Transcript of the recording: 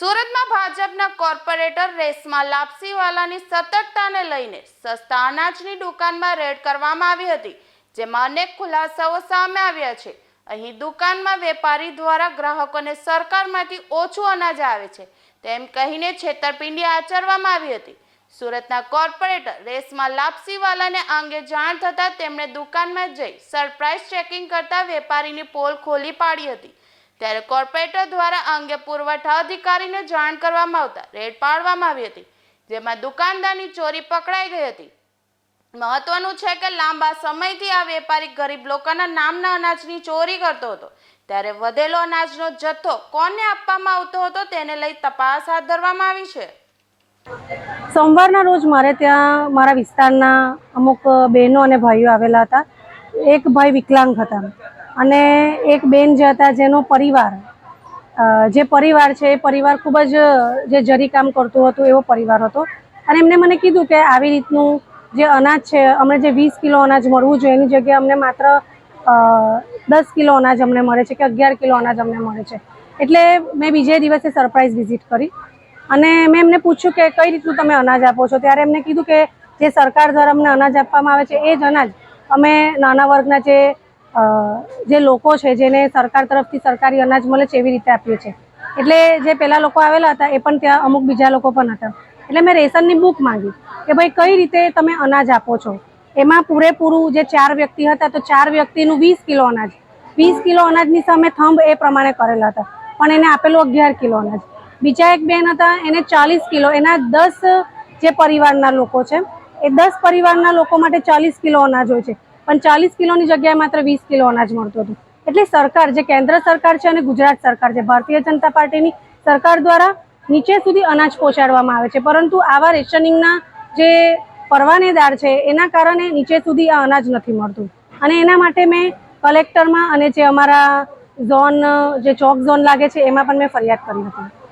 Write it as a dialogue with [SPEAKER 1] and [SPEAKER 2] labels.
[SPEAKER 1] સુરતમાં ભાજપના કોર્પોરેટર રેસમાં લાપસીવાલાની સતર્કતાને લઈને સસ્તા અનાજની દુકાનમાં રેડ કરવામાં આવી હતી, જેમાં અનેક ખુલાસાઓ સામે આવ્યા છે. અહીં દુકાનમાં વેપારી દ્વારા ગ્રાહકોને સરકારમાંથી ઓછું અનાજ આવે છે, તેમ કહીને છેતરપિંડી આચરવામાં આવી હતી. સુરતના કોર્પોરેટર રેસમાં લાપસીવાલાને અંગે જાણ થતાં તેમણે દુકાનમાં જઈ સરપ્રાઇઝ ચેકિંગ કરતા વેપારીની પોલ ખોલી પાડી હતી. ત્યારે કોર્પોરેટર દ્વારા અંગે પુરવઠા અધિકારીને જાણ કરવામાં આવતા રેડ પાડવામાં આવી હતી, જેમાં દુકાનદારની ચોરી પકડાઈ ગઈ હતી. મહત્વનું છે કે લાંબા સમયથી આ વેપારી ગરીબ લોકોના નામના અનાજની ચોરી કરતો હતો. ત્યારે વધેલો અનાજનો જથ્થો કોને આપવામાં આવતો હતો તેને લઈ તપાસ હાથ ધરવામાં આવી છે.
[SPEAKER 2] સોમવારના રોજ મારે ત્યાં મારા વિસ્તારના અમુક બહેનો અને ભાઈઓ આવેલા હતા. એક ભાઈ વિકલાંગ હતા. અને એક બેન જે હતા, જેનો પરિવાર જે પરિવાર છે, એ પરિવાર ખૂબ જ, જે જરી કામ કરતું હતું, એવો પરિવાર હતો. અને એમને મને કીધું કે આવી રીતનું જે અનાજ છે, અમને જે વીસ કિલો અનાજ મળવું જોઈએ, એની જગ્યાએ અમને માત્ર દસ કિલો અનાજ અમને મળે છે કે અગિયાર કિલો અનાજ અમને મળે છે. એટલે મેં બીજે દિવસે સરપ્રાઇઝ વિઝિટ કરી અને મેં એમને પૂછ્યું કે કઈ રીતનું તમે અનાજ આપો છો? ત્યારે એમને કીધું કે જે સરકાર દ્વારા અમને અનાજ આપવામાં આવે છે, એ જ અનાજ અમે નાના વર્ગના જે જે લોકો છે, જેને સરકાર તરફથી સરકારી અનાજ મળે છે, એવી રીતે આપ્યું છે. એટલે જે પહેલાં લોકો આવેલા હતા, એ પણ ત્યાં અમુક બીજા લોકો પણ હતા. એટલે મેં રેશનની બુક માંગી કે ભાઈ, કઈ રીતે તમે અનાજ આપો છો? એમાં પૂરેપૂરું જે ચાર વ્યક્તિ હતા, તો ચાર વ્યક્તિનું વીસ કિલો અનાજ. વીસ કિલો અનાજની સામે થંભ એ પ્રમાણે કરેલા હતા. પણ એને આપેલું અગિયાર કિલો અનાજ. બીજા એક બેન હતા, એને ચાલીસ કિલો. એના દસ જે પરિવારના લોકો છે, એ દસ પરિવારના લોકો માટે ચાલીસ કિલો અનાજ હોય છે. પણ ચાલીસ કિલોની જગ્યાએ માત્ર વીસ કિલો અનાજ મળતું હતું. એટલે સરકાર, જે કેન્દ્ર સરકાર છે અને ગુજરાત સરકાર છે, ભારતીય જનતા પાર્ટીની સરકાર દ્વારા નીચે સુધી અનાજ પહોંચાડવામાં આવે છે. પરંતુ આવા રેશનિંગના જે પરવાનેદાર છે, એના કારણે નીચે સુધી આ અનાજ નથી મળતું. અને એના માટે મેં કલેક્ટરમાં અને જે અમારા ઝોન, જે ચોક ઝોન લાગે છે, એમાં પણ મેં ફરિયાદ કરી હતી.